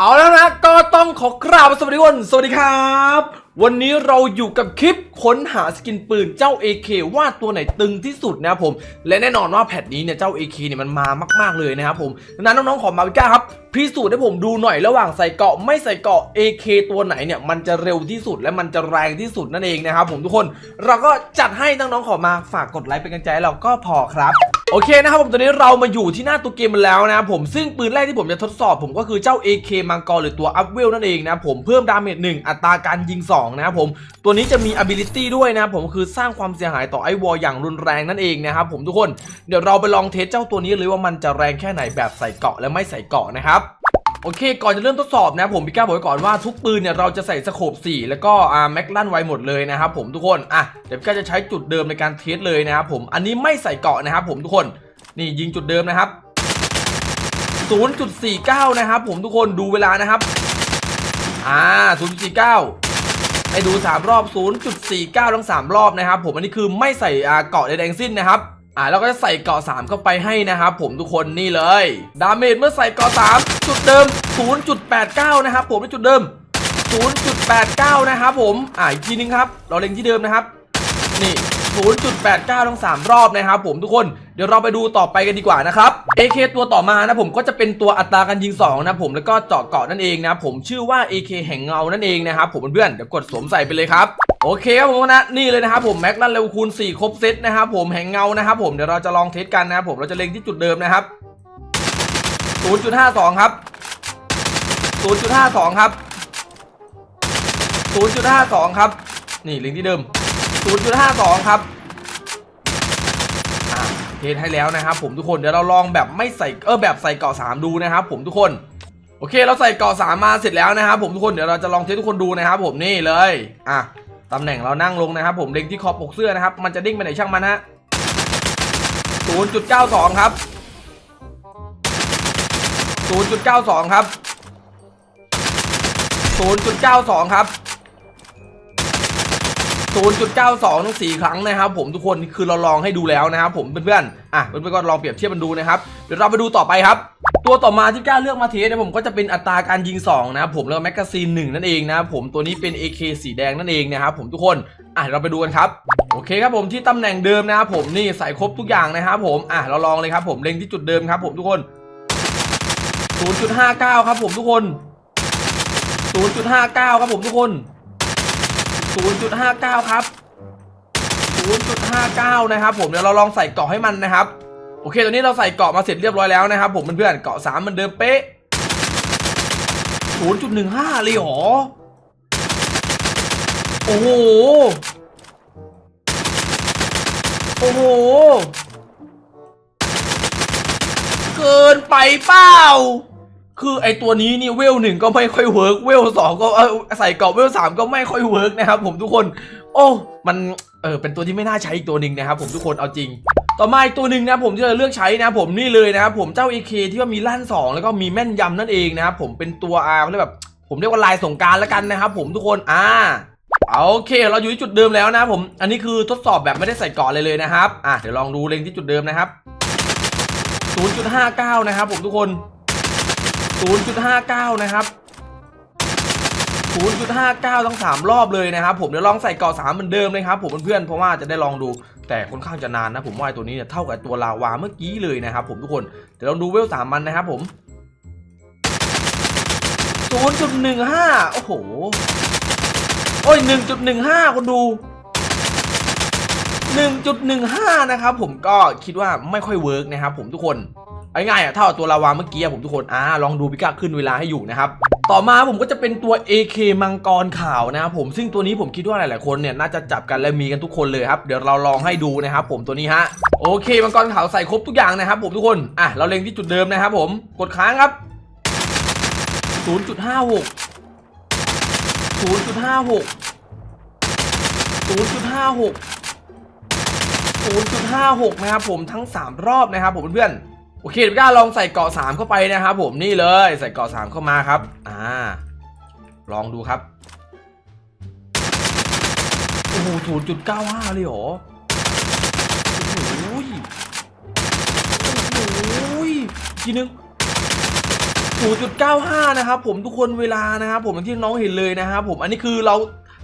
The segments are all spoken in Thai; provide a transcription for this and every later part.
เอาแล้วนะก็ต้องขอกราบสวัสดีทุกคนสวัสดีครับ วันนี้เราอยู่กับคลิปค้นหาสกินปืนเจ้า AK ว่าตัวไหนตึงที่สุดนะครับผม และแน่นอนว่าแพทนี้เนี่ยเจ้า AK เนี่ยมันมามาก ๆเลยนะครับผมดังนั้นน้องๆขอมาวิก้าครับพิสูจน์ให้ผมดูหน่อยระหว่างใส่เกาะไม่ใส่เกาะ AK ตัวไหนเนี่ยมันจะเร็วที่สุดและมันจะแรงที่สุดนั่นเองนะครับผมทุกคน เราก็จัดให้น้องๆขอมาฝากกดไลค์เป็นกำลังใจเราก็พอครับ โอเคนะครับผมตอนนี้เรามาอยู่ที่หน้าตัวเกมมันแล้วนะผมซึ่งปืนแรกที่ผมจะทดสอบผมก็คือเจ้า AK มังกรหรือตัวอัพเวลนั่นเองนะผมเพิ่มดาเมจหนึ่งอัตราการยิง2นะครับผมตัวนี้จะมี ability ด้วยนะผมคือสร้างความเสียหายต่อไอวอลอย่างรุนแรงนั่นเองนะครับผมทุกคนเดี๋ยวเราไปลองเทสเจ้าตัวนี้เลยว่ามันจะแรงแค่ไหนแบบใส่เกาะและไม่ใส่เกาะนะครับ โอเค ก่อนจะเริ่มทดสอบนะผมพี่ก้าบอกไว้ก่อนว่าทุกปืนเนี่ยเราจะใส่สโคป4 แล้วก็อ่าแม็กลั่นไว้หมดเลยนะครับผมทุกคนอะเดี๋ยวพี่ก้าจะใช้จุดเดิมในการเทสเลยนะครับผมอันนี้ไม่ใส่เกาะนะครับผมทุกคนนี่ยิงจุดเดิมนะครับ 0.49 นะครับผมทุกคนดูเวลานะครับอ่า0.49ให้ดู 3 รอบ 0.49 ทั้ง 3 รอบนะครับผมอันนี้คือไม่ใส่เกาะใดๆทั้งสิ้นนะครับ อ่าเราก็จะใส่เกาะ3เข้าไปให้นะครับผมทุกคนนี่เลย ดาเมจเมื่อใส่เกาะ3จุดเดิม 0.89 นะครับผมในจุดเดิม 0.89 นะครับผมอ่าอีกทีนึงครับ เราเล็งที่เดิมนะครับนี่ 0.89 ทั้ง 3 รอบนะครับผมทุกคน เดี๋ยวเราไปดูต่อไปกันดีกว่านะครับ AK ตัวต่อมานะผมก็จะเป็นตัวอัตราการยิง 2 นะผมแล้วก็เจาะเกาะนั่นเองนะผมชื่อว่า AK แห่งเงานั่นเองนะครับผมเพื่อนๆเดี๋ยวกดสวมใส่ไปเลยครับ โอเคครับผมนะนี่เลยนะครับผมแม็กลันเร็วคูณ4ครบเซตนะครับผมแห่งเงานะครับผมเดี๋ยวเราจะลองเทสกันนะครับผมเราจะเล็งที่จุดเดิมนะครับ 0.52 ครับ 0.52 ครับ 0.52 ครับ นี่เล็งที่เดิม 0.52 ครับเทสให้แล้วนะครับผมทุกคนเดี๋ยวเราลองแบบไม่ใส่เออแบบใส่เกาะ3ดูนะครับผมทุกคนโอเคเราใส่เกาะ3มาเสร็จแล้วนะครับผมทุกคนเดี๋ยวเราจะลองเทสทุกคนดูนะครับผมนี่เลยอะ ตำแหน่งเรานั่งลงนะครับ ผมเล็งที่ขอบปกเสื้อนะครับ มันจะดิ้งไปไหนช่างมันฮะ0.92 ครับ 0.92 ครับ 0.92 ครับ 0.92 ทั้ง 4 ครั้งนะครับผมทุกคนคือเราลองให้ดูแล้วนะครับผมเพื่อนๆอะเพื่อนๆก็ลองเปรียบเทียบมันดูนะครับเดี๋ยวเราไปดูต่อไปครับ ตัวต่อมาที่กล้าเลือกมาเทสนะผมก็จะเป็นอัตราการยิง 2 นะครับผมแล้วแมกกาซีน1นั่นเองนะครับผมตัวนี้เป็น AK สีแดงนั่นเองนะครับผมทุกคนอะเดี๋ยวเราไปดูกันครับโอเคครับผมที่ตำแหน่งเดิมนะครับผมนี่ใส่ครบทุกอย่างนะครับผมอะเราลองเลยครับผมเล็งที่จุดเดิมครับผมทุกคน 0.59 ครับผมทุกคน 0.59 ครับผมทุกคน 0.59 ครับ 0.59 นะครับผมเดี๋ยวเราลองใส่เกาะให้มันนะครับ โอเคตอนนี้เราใส่เกาะมาเสร็จเรียบร้อยแล้วนะครับ ผมเพื่อนๆเกาะ3เหมันเดิมเป๊ะ 0.15 เลยหรอ โอ้โห โอ้โห เกินไปเปล่า คือไอตัวนี้นี่เวลหนึ่งก็ไม่ค่อยเวิร์กเวลสองก็เออใส่กราะเวลสามก็ไม่ค่อยเวิร์กนะครับผมทุกคน โอ้มันเออเป็นตัวที่ไม่น่าใช้อีกตัวหนึ่งนะครับผมทุกคนเอาจริง ต่อมาอีกตัวหนึ่งนะผมที่จะเลือกใช้นะผมนี่เลยนะครับผมเจ้า AK ที่ว่ามีลั่นสองแล้วก็มีแม่นยำนั่นเองนะครับผมเป็นตัวอาเขาเรียกแบบ ผมเรียกว่าลายสงการแล้วกันนะครับผมทุกคนอ่าโอเค เราอยู่ที่จุดเดิมแล้วนะผมอันนี้คือทดสอบแบบไม่ได้ใส่กราะเลยเลยนะครับอะเดี๋ยวลองดูเล็งที่จุดเดิมนะครับ0.59 นะครับผมทุกคน 0.59 นะครับ0.59 ทั้ง 3 รอบเลยนะครับผมเดี๋ยวลองใส่เกาะ3เหมือนเดิมเลยครับผมเพื่อนๆเพราะว่าจะได้ลองดูแต่ค่อนข้างจะนานนะผมว่าไอ้ตัวนี้เนี่ยเท่ากับตัวลาวาเมื่อกี้เลยนะครับผมทุกคนเดี๋ยวลองดูเวล3มันนะครับผม 0.15 โอ้โห โอ้ย 1.15 คนดู 1.15 นะครับผมก็คิดว่าไม่ค่อยเวิร์กนะครับผมทุกคน ง่ายๆอะเท่ากับตัวลาวาเมื่อกี้อะผมทุกคนอ่าลองดูพิกาขึ้นเวลาให้อยู่นะครับต่อมาผมก็จะเป็นตัว AK มังกรขาวนะครับผมซึ่งตัวนี้ผมคิดว่าหลายๆคนเนี่ยน่าจะจับกันและมีกันทุกคนเลยครับเดี๋ยวเราลองให้ดูนะครับผมตัวนี้ฮะโอเคมังกรขาวใส่ครบทุกอย่างนะครับผมทุกคนอะเราเล็งที่จุดเดิมนะครับผมกดค้างครับ 0.56 0.56 0.56 0.56 นะครับผมทั้ง 3 รอบนะครับผมเพื่อนๆ โอเคเดี๋ยวก้าลองใส่เกาะ3เข้าไปนะครับผมนี่เลยใส่เกาะ3เข้ามาครับ อ่า ลองดูครับโอ้โห0.95เก้าห้าเลยเหรอโอ้โหโอ้โหทีนึง0.95นะครับผมทุกคนเวลานะครับผมที่น้องเห็นเลยนะครับผมอันนี้คือเรา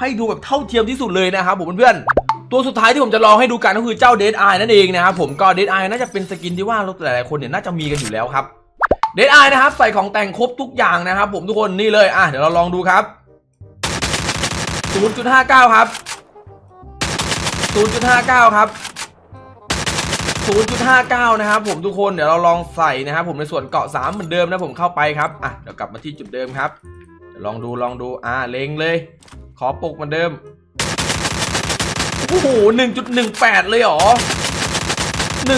ให้ดูแบบเท่าเทียมที่สุดเลยนะครับผมเพื่อนๆ ตัวสุดท้ายที่ผมจะลองให้ดูกันก็คือเจ้า Dead Eye นั่นเองนะครับผมก็ Dead Eye น่าจะเป็นสกินที่ว่าหลายๆคนเนี่ยน่าจะมีกันอยู่แล้วครับ Dead Eye นะครับใส่ของแต่งครบทุกอย่างนะครับ ผมทุกคนนี่เลยอะเดี๋ยวเราลองดูครับ 0.59 ครับ 0.59 ครับ 0.59 นะครับผมทุกคนเดี๋ยวเราลองใส่นะครับผมในส่วนเกาะ 3 เหมือนเดิมนะผมเข้าไปครับอะเดี๋ยวกลับมาที่จุดเดิมครับลองดูลองดูอ่าเล็งเลย ขอปลุกเหมือนเดิม โอ้โห1.18เลยเหรอ1.12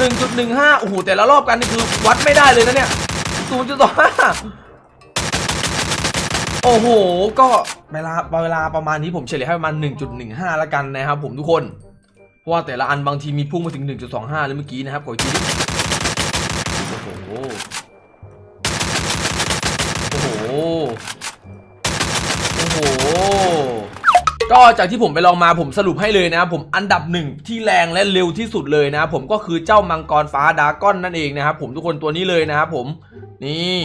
1.15โอ้โหแต่ละรอบกันนี่คือวัดไม่ได้เลยนะเนี่ย0.25โอ้โห ก็เวลาเวลาประมาณนี้ผมเฉลี่ยให้ประมาณ 1.15แล้วกันนะครับผมทุกคน เพราะว่าแต่ละอันบางทีมีพุ่งมาถึง 1.25 เลยเมื่อกี้นะครับขออีกทีโอ้โห ก็จากที่ผมไปลองมาผมสรุปให้เลยนะผมอันดับหนึ่งที่แรงและเร็วที่สุดเลยนะผมก็คือเจ้ามังกรฟ้าดราก้อนนั่นเองนะครับผมทุกคนตัวนี้เลยนะครับผมนี่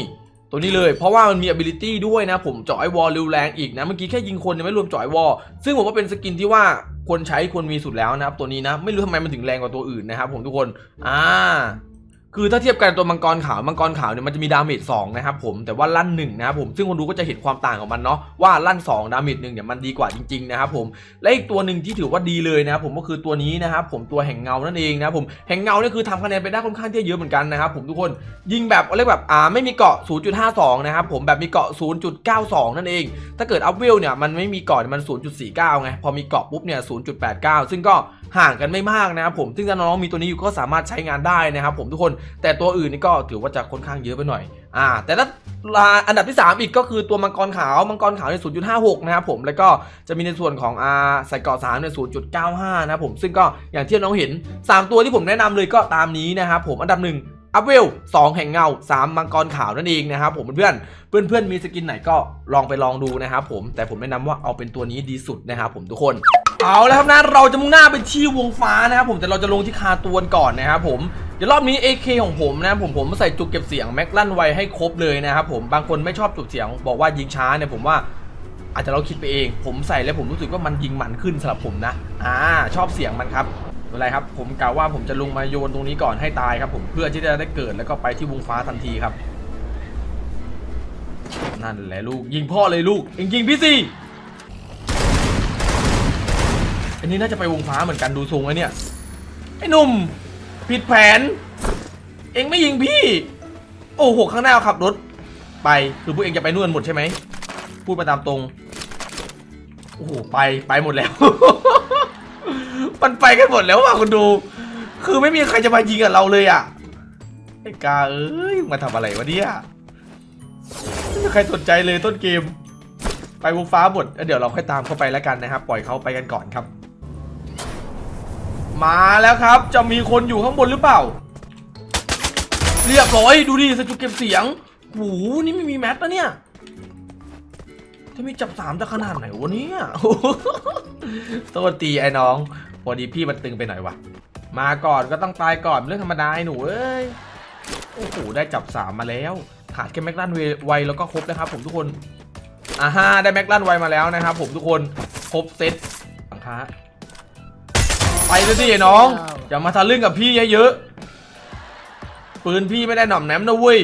ตัวนี้เลยเพราะว่ามันมี ability ด้วยนะผมเจาะไอวอลเร็วแรงอีกนะเมื่อกี้แค่ยิงคนยังไม่รวมเจาะไอวอลซึ่งผมว่าเป็นสกินที่ว่าควรใช้ควรมีสุดแล้วนะครับตัวนี้นะไม่รู้ทำไมมันถึงแรงกว่าตัวอื่นนะครับผมทุกคนอ่า คือถ้าเทียบกันตัวมังกรขาวมังกรขาวเนี่ยมันจะมีดาเมจ2นะครับผมแต่ว่าลั่น1นะครับผมซึ่งคนดูก็จะเห็นความต่างของมันเนาะว่าลั่น2ดาเมจหนึ่งเนี่ยมันดีกว่าจริงๆนะครับผมและอีกตัวหนึ่งที่ถือว่าดีเลยนะครับผมก็คือตัวนี้นะครับผมตัวแห่งเงานั่นเองนะครับผมแห่งเงาเนี่ยคือทำคะแนนไปได้ค่อนข้างที่จะเยอะเหมือนกันนะครับผมทุกคนยิงแบบเรียกแบบอ่าไม่มีเกาะ 0.52 นะครับผมแบบมีเกาะ 0.92 นั่นเอง ถ้าเกิดอัพเวลเนี่ยมันไม่มีเกาะมัน 0.49 ไงพอมีเกาะปุ๊บเนี่ย 0.89 ซึ่งก็ ห่างกันไม่มากนะครับผมซึ่งถ้าน้องๆมีตัวนี้อยู่ก็สามารถใช้งานได้นะครับผมทุกคนแต่ตัวอื่นนี่ก็ถือว่าจะค่อนข้างเยอะไปหน่อยอ่าแต่ถ้าอันดับที่ 3 อีกก็คือตัวมังกรขาวมังกรขาวใน0.56 นะครับผมแล้วก็จะมีในส่วนของอ่าใส่เกาะ3เนี่ย0.95 นะครับผมซึ่งก็อย่างที่น้องเห็น 3 ตัวที่ผมแนะนำเลยก็ตามนี้นะครับผมอันดับหนึ่งอัพเวล2แห่งเงา 3 มังกรขาวนั่นเองนะครับผมเพื่อนๆเพื่อนๆมีสกินไหนก็ลองไปลองดูนะครับผมแต่ผมแนะนำว่าเอาเป็นตัวนี้ดีสุดนะครับผมทุกคน เอาแล้วครับนะเราจะมุ่งหน้าไปที่วงฟ้านะครับผมแต่เราจะลงที่คาตวนก่อนนะครับผมเดี๋ยวรอบนี้ AK ของผมนะผมผมใส่จุกเก็บเสียงแม็กลั่นไวให้ครบเลยนะครับผมบางคนไม่ชอบจุกเสียง บอกว่ายิงช้าเนี่ยผมว่าอาจจะเราคิดไปเอง ผมใส่แล้วผมรู้สึกว่ามันยิงมันขึ้นสำหรับผมนะอ่าชอบเสียงมันครับไม่เป็นไรครับ ผมกล่าวว่าผมจะลงมาโยนตรงนี้ก่อนให้ตายครับ ผมเพื่อที่จะได้เกิดแล้วก็ไปที่วงฟ้าทันทีครับ นั่นแหละลูกยิงพ่อเลยลูกเองยิงพี่สิ อันนี้น่าจะไปวงฟ้าเหมือนกันดูทรงไอ้เนี่ย ไอ้หนุ่ม ผิดแผน เองไม่ยิงพี่ โอ้โหข้างหน้าขับรถ ไปคือพวกเองจะไปนู่นหมดใช่ไหม พูดมาตามตรง โอ้โห ไปไปหมดแล้ว มันไปกันหมดแล้วว่ะคุณดู คือไม่มีใครจะมายิงกับเราเลยอะ ไอ้กาเอ้ยมาทำอะไรวะเนี่ยไม่มีใครสนใจเลยต้นเกมไปวงฟ้าหมดเดี๋ยวเราค่อยตามเข้าไปแล้วกันนะครับ ปล่อยเขาไปกันก่อนครับ มาแล้วครับ จะมีคนอยู่ข้างบนหรือเปล่า เรียบร้อยดูดิสจุกเก็บเสียงโหูนี่ไม่มีแมทนะเนี่ยถ้ามีจับสามจะขนาดไหนวะเนี่ยโทษตีไอ้น้องพอดีพี่มันตึงไปหน่อยวะมาก่อนก็ต้องตายก่อนเรื่องธรรมดาไอ้หนูเอ้ยโอ้โหได้จับสามมาแล้วขาดแค่แม็กลันไวแล้วก็ครบนะครับ ผมทุกคนอ่าฮะได้แม็กลันไวมาแล้วนะครับ ผมทุกคนครบเซตสังค้า ไปเลยสิไอ้น้อง อย่ามาทะลึ่งกับพี่เยอะๆปืนพี่ไม่ได้หน่อมแนมนะเว้ย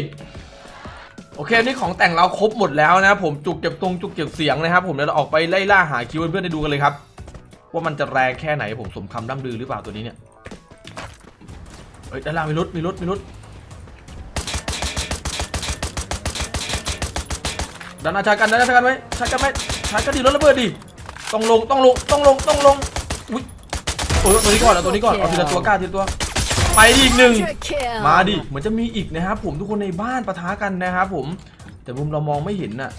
โอเคนี่ของแต่งเราครบหมดแล้วนะผมจุกเก็บตรงจุกเก็บเสียงนะครับผมเดี๋ยวเราออกไปไล่ล่าหาคิวเพื่อนๆได้ดูกันเลยครับ ว่ามันจะแรงแค่ไหนผมสมคำร่ำลือหรือเปล่าตัวนี้เนี่ยเฮ้ยด้านล่างมีรถมีรถมีรถด้านหน้าชากันด้านหน้าชากันไหมชากันไหมชากันดีรถระเบิดดิต้องลงต้องลงต้องลงต้องลงอุ้ย เออตัวนี้ก่อนเอาตัวนี้ก่อนเอาทีละตัวกล้าทีละตัว ไปอีกหนึ่ง Triple kill. มาดิเหมือนจะมีอีกนะครับผมทุกคนในบ้านปะทะกันนะครับผม แต่มุมเรามองไม่เห็นน่ะ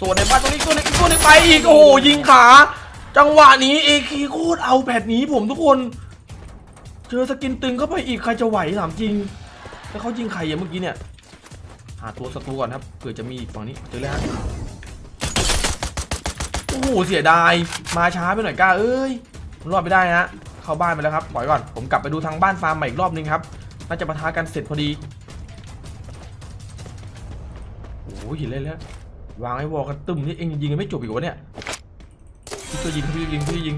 ตัวในบ้านตรงนี้ตัวหนึงอีกตัวหนึงไปอีกโอ้โหยิงขา จังหวะนี้เอคโคตรเอาแบบนี้ผมทุกคน เจอสกินตึงเข้าไปอีกใครจะไหวถามจริง แล้วเขายิงใครอย่างเมื่อกี้เนี่ยหาตัวศัตรูก่อนครับเผื่อจะมีอีกฝั่งนี้เจอแล้วฮะ โอ้โหเสียดาย มาช้าไปหน่อยก้าเอ้ยรอดไปได้นะเข้าบ้านไปแล้วครับปล่อยก่อนผมกลับไปดูทางบ้านฟาร์มใหม่อีกรอบนึงครับน่าจะปะทะกันเสร็จพอดีโอ้ยห็นเลยแล้ววางไอ้วอลกันตึมนี่เองยิงกันไม่จบอีกวะเนี่ยพี่ช่วยยิงพี่ยิงพี่ยิง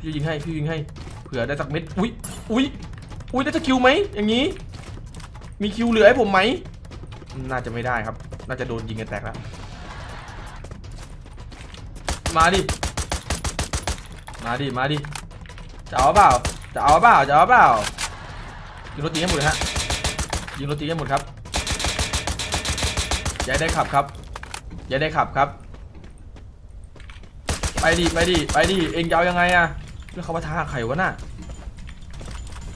พี่ยิงให้พี่ยิงให้เผื่อได้สักเม็ดอุ้ยอุ้ยอุ้ยได้สักคิวไหมอย่างนี้ มีคิวเหลือให้ผมไหมน่าจะไม่ได้ครับ น่าจะโดนยิงกันแตกแล้ว มาดิ มาดิ มาดิ จะเอาเปล่า จะเอาเปล่า จะเอาเปล่า ยิงรถตีให้หมดเลยฮะ ยิงรถตีให้หมดครับ อย่าให้ได้ขับครับ อย่าให้ได้ขับครับ ไปดิ ไปดิ ไปดิ เองจะเอายังไงอะแล้วเขามาท้าใครวะน่ะ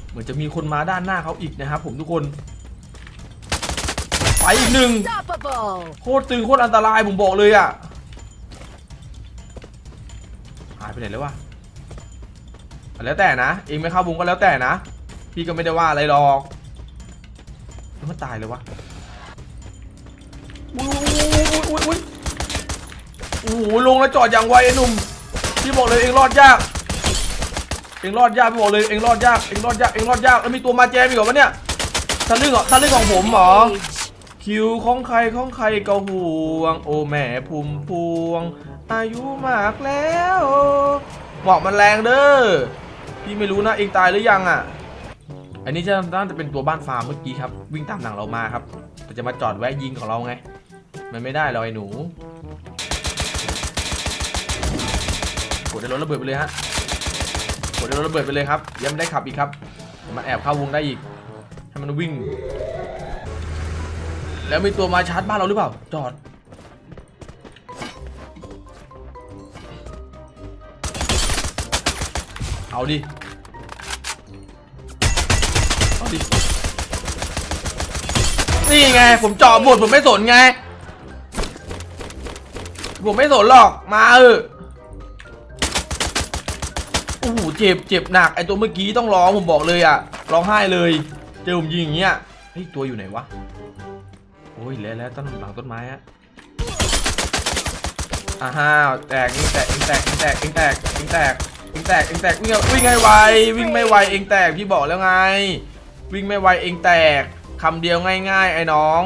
เหมือนจะมีคนมาด้านหน้าเขาอีกนะครับผมทุกคน ไปอีกหนึ่ง Unstoppable! โคตรตึงโคตรอันตรายผมบอกเลยอะ หายไปไหนแล้ววะแล้วแต่นะ เองไม่เข้าวงก็แล้วแต่นะ พี่ก็ไม่ได้ว่าอะไรหรอกแล้วมันตายเลยวะอุ้ยอุ้ยอุ้ยอุ้ยโอ้โหลงแล้วจอดอย่างไวไอ้หนุ่มพี่บอกเลยเองรอดยาก เองรอดยากพี่บอกเลยเองรอดยาก เองรอดยาก เองรอดยาก แล้วมีตัวมาแจมอีกเหรอวะเนี่ยทะลึ่งเหรอทะลึ่งของผมเหรอ คิวของใครของใครก็ห่วง โอแม่พุ่มพวง อายุมากแล้วหมอกมันแรงเด้อพี่ไม่รู้นะเองตายหรือยังอะ อันนี้จะน่าจะเป็นตัวบ้านฟาร์มเมื่อกี้ครับ วิ่งตามหลังเรามาครับแต่จะมาจอดแวะยิงของเราไง มันไม่ได้หรอกไอ้หนูกดได้รถระเบิดไปเลยฮะกดได้รถระเบิดไปเลยครับยังไม่ได้ขับอีกครับมันแอบเข้าวงได้อีกให้มันวิ่ง แล้วมีตัวมาชาร์จบ้านเราหรือเปล่า จอด เอาดิ เอาดิ นี่ไง ผมจาะหมดผมไม่สนไง ผมไม่สนหรอก มาเออโอ้โหเจ็บเจ็บหนัก ไอตัวเมื่อกี้ต้องร้องผมบอกเลยอะร้องไห้เลย เจอผมยิงอย่างเงี้ยเฮ้ยตัวอยู่ไหนวะ อ้ยแล้วแล้วต้นหลังต้นไม้อะอ่าฮะแตกยิงแตกยิงแตกยิงแตกยิงแตกยิงแตกยิงแตกยิงแตกวิ่งวิ่งให้ไววิ่งไม่ไวเองแตกพี่บอกแล้วไง วิ่งไม่ไวเองแตกคำเดียวง่ายๆไอ้น้อง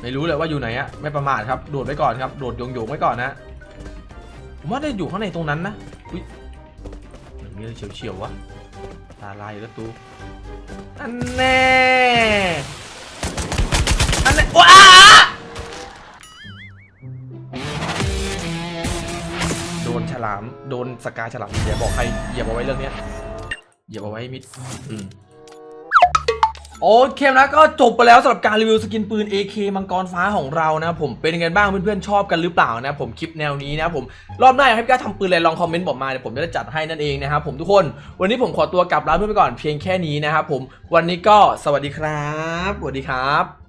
ไม่รู้เลยว่าอยู่ไหนอะไม่ประมาทครับโดดไว้ก่อนครับโดดโยงโยงๆไว้ก่อนนะผมว่าได้อยู่ข้างในตรงนั้นนะอุ้ยมันมีอะไรเฉียวๆวะ ตาลายแล้วตูอันแน่อันแน่ว้าโดนฉลาม โดนสกาฉลามอย่าบอกใครอย่าบอกไว้เรื่องเนี้ยอย่าบอกไว้มิดอืม โอเคนะก็จบไปแล้วสำหรับการรีวิวสกินปืน AK มังกรฟ้าของเรานะผมเป็นยังไงบ้างเพื่อนๆชอบกันหรือเปล่านะผมคลิปแนวนี้นะผมรอบหน้าอยากให้พี่ก้าทำปืนอะไรลองคอมเมนต์บอกมาเดี๋ยวผมจะได้จัดให้นั่นเองนะครับผมทุกคนวันนี้ผมขอตัวกลับร้านเพื่อนไปก่อนเพียงแค่นี้นะครับผมวันนี้ก็สวัสดีครับสวัสดีครับ